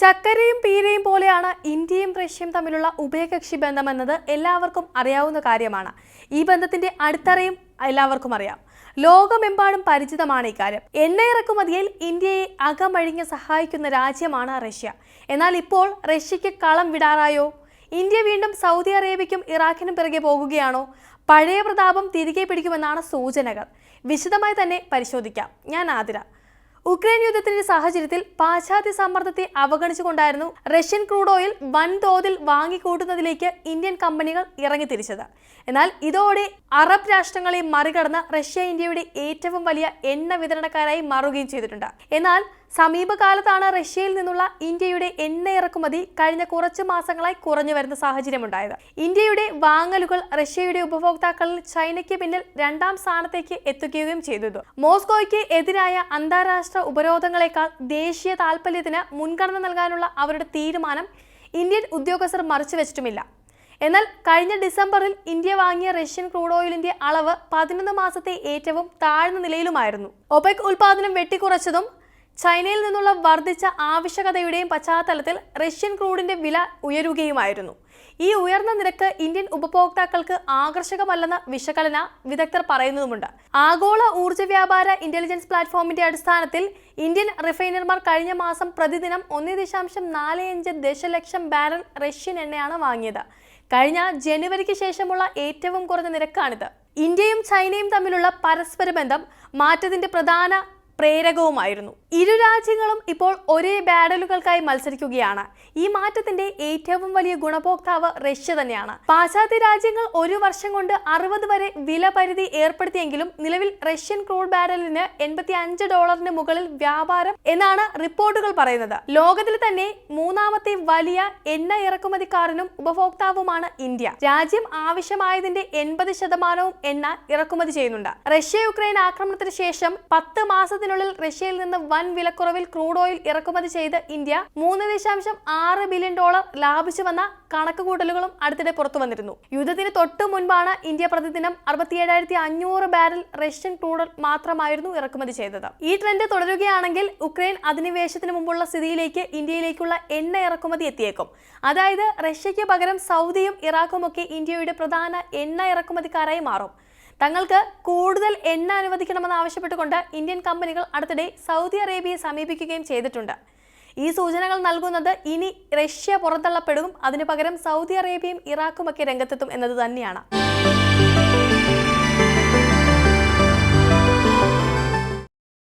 ചക്കരയും പീരയും പോലെയാണ് ഇന്ത്യയും റഷ്യയും തമ്മിലുള്ള ഉഭയകക്ഷി ബന്ധമെന്നത് എല്ലാവർക്കും അറിയാവുന്ന കാര്യമാണ്. ഈ ബന്ധത്തിന്റെ അടിത്തറയും എല്ലാവർക്കും അറിയാം. ലോകമെമ്പാടും പരിചിതമാണ് ഇക്കാര്യം എണ്ണ ഇറക്കുമതിയിൽ ഇന്ത്യയെ അകമഴിഞ്ഞ് സഹായിക്കുന്ന രാജ്യമാണ് റഷ്യ. എന്നാൽ ഇപ്പോൾ റഷ്യയ്ക്ക് കളം വിടാറായോ? ഇന്ത്യ വീണ്ടും സൗദി അറേബ്യയ്ക്കും ഇറാഖിനും പിറകെ പോകുകയാണോ? പഴയ പ്രതാപം തിരികെ പിടിക്കുമെന്നാണ് സൂചനകൾ. വിശദമായി തന്നെ പരിശോധിക്കാം. ഞാൻ ആതിര. ഉക്രൈൻ യുദ്ധത്തിന്റെ സാഹചര്യത്തിൽ പാശ്ചാത്യ സമ്മർദ്ദത്തെ അവഗണിച്ചുകൊണ്ടായിരുന്നു റഷ്യൻ ക്രൂഡ് ഓയിൽ വൻതോതിൽ വാങ്ങിക്കൂട്ടുന്നതിലേക്ക് ഇന്ത്യൻ കമ്പനികൾ ഇറങ്ങിത്തിരിച്ചത്. എന്നാൽ ഇതോടെ അറബ് രാഷ്ട്രങ്ങളെ മറികടന്ന് റഷ്യ ഇന്ത്യയുടെ ഏറ്റവും വലിയ എണ്ണ വിതരണക്കാരായി മാറുകയും ചെയ്തിട്ടുണ്ട്. എന്നാൽ സമീപകാലത്താണ് റഷ്യയിൽ നിന്നുള്ള ഇന്ത്യയുടെ എണ്ണ ഇറക്കുമതി കഴിഞ്ഞ കുറച്ച് മാസങ്ങളായി കുറഞ്ഞു വരുന്ന സാഹചര്യമുണ്ടായത്. ഇന്ത്യയുടെ വാങ്ങലുകൾ റഷ്യയുടെ ഉപഭോക്താക്കളിൽ ചൈനയ്ക്ക് പിന്നിൽ രണ്ടാം സ്ഥാനത്തേക്ക് എത്തിക്കുകയും ചെയ്തത്. മോസ്കോയ്ക്ക് എതിരായ അന്താരാഷ്ട്ര ഉപരോധങ്ങളെക്കാൾ ദേശീയ താൽപര്യത്തിന് മുൻഗണന നൽകാനുള്ള അവരുടെ തീരുമാനം ഇന്ത്യൻ ഉദ്യോഗസ്ഥർ മറച്ചുവെച്ചിട്ടുമില്ല എന്നാൽ കഴിഞ്ഞ ഡിസംബറിൽ ഇന്ത്യ വാങ്ങിയ റഷ്യൻ ക്രൂഡ് ഓയിലിന്റെ അളവ് പതിനൊന്ന് മാസത്തെ ഏറ്റവും താഴ്ന്ന നിലയിലുമായിരുന്നു. ഒപെക് ഉൽപാദനം വെട്ടിക്കുറച്ചതും ചൈനയിൽ നിന്നുള്ള വർദ്ധിച്ച ആവശ്യകതയുടെയും പശ്ചാത്തലത്തിൽ റഷ്യൻ ക്രൂഡിന്റെ വില ഉയരുകയുമായിരുന്നു. ഈ ഉയർന്ന നിരക്ക് ഇന്ത്യൻ ഉപഭോക്താക്കൾക്ക് ആകർഷകമല്ലെന്ന വിശകലന വിദഗ്ധർ പറയുന്നതുമുണ്ട്. ആഗോള ഊർജ വ്യാപാര ഇന്റലിജൻസ് പ്ലാറ്റ്ഫോമിന്റെ അടിസ്ഥാനത്തിൽ ഇന്ത്യൻ റിഫൈനർമാർ കഴിഞ്ഞ മാസം പ്രതിദിനം ഒന്ന് ദശാംശം നാല് അഞ്ച് ദശലക്ഷം ബാരൽ റഷ്യൻ എണ്ണയാണ് വാങ്ങിയത്. കഴിഞ്ഞ ജനുവരിക്ക് ശേഷമുള്ള ഏറ്റവും കുറഞ്ഞ നിരക്കാണിത്. ഇന്ത്യയും ചൈനയും തമ്മിലുള്ള പരസ്പര ബന്ധം മാറ്റത്തിന്റെ പ്രധാന പ്രേരകവുമായിരുന്നു. ഇരു രാജ്യങ്ങളും ഇപ്പോൾ ഒരേ ബാഡലുകൾക്കായി മത്സരിക്കുകയാണ്. ഈ മാറ്റത്തിന്റെ ഏറ്റവും വലിയ ഗുണഭോക്താവ് റഷ്യ തന്നെയാണ്. പാശ്ചാത്യ രാജ്യങ്ങൾ ഒരു വർഷം കൊണ്ട് അറുപത് വരെ വില പരിധി ഏർപ്പെടുത്തിയെങ്കിലും നിലവിൽ റഷ്യൻ ക്രൂഡ് ബാരലിന് എൺപത്തി അഞ്ച് ഡോളറിന് മുകളിൽ വ്യാപാരം എന്നാണ് റിപ്പോർട്ടുകൾ പറയുന്നത്. ലോകത്തിൽ തന്നെ മൂന്നാമത്തെ വലിയ എണ്ണ ഇറക്കുമതിക്കാരനും ഉപഭോക്താവുമാണ് ഇന്ത്യ. രാജ്യം ആവശ്യമായതിന്റെ എൺപത് ശതമാനവും എണ്ണ ഇറക്കുമതി ചെയ്യുന്നുണ്ട്. റഷ്യ യുക്രൈൻ ആക്രമണത്തിന് ശേഷം പത്ത് മാസത്തിനുള്ളിൽ റഷ്യയിൽ നിന്ന് വൻ വിലക്കുറവിൽ ക്രൂഡ് ഓയിൽ ഇറക്കുമതി ചെയ്ത് ഇന്ത്യ മൂന്ന് ദശാംശം ആറ് ബില്യൺ ഡോളർ ലാഭിച്ചു വന്ന കണക്കുകൂട്ടലുകളും അടുത്തിടെ പുറത്തു വന്നിരുന്നു യുദ്ധത്തിന് തൊട്ടു മുൻപാണ് ഇന്ത്യ പ്രതിദിനം അറുപത്തിയേഴായിരത്തി അഞ്ഞൂറ് ബാരൽ റഷ്യൻ ക്രൂഡ് മാത്രമായിരുന്നു ഇറക്കുമതി ചെയ്തത്. ഈ ട്രെൻഡ് തുടരുകയാണെങ്കിൽ ഉക്രൈൻ അധിനിവേശത്തിന് മുമ്പുള്ള സ്ഥിതിയിലേക്ക് ഇന്ത്യയിലേക്കുള്ള എണ്ണ ഇറക്കുമതി എത്തിയേക്കും. അതായത് റഷ്യയ്ക്ക് പകരം സൗദിയും ഇറാഖും ഒക്കെ ഇന്ത്യയുടെ പ്രധാന എണ്ണ ഇറക്കുമതിക്കാരായി മാറും. തങ്ങൾക്ക് കൂടുതൽ എണ്ണ അനുവദിക്കണമെന്ന് ആവശ്യപ്പെട്ടുകൊണ്ട് ഇന്ത്യൻ കമ്പനികൾ അടുത്തിടെ സൗദി അറേബ്യയെ സമീപിക്കുകയും ചെയ്തിട്ടുണ്ട്. ഈ സൂചനകൾ നൽകുന്നത് ഇനി റഷ്യ പുറന്തള്ളപ്പെടും അതിനു പകരം സൗദി അറേബ്യയും ഇറാഖുമൊക്കെ രംഗത്തെത്തും എന്നത് തന്നെയാണ്.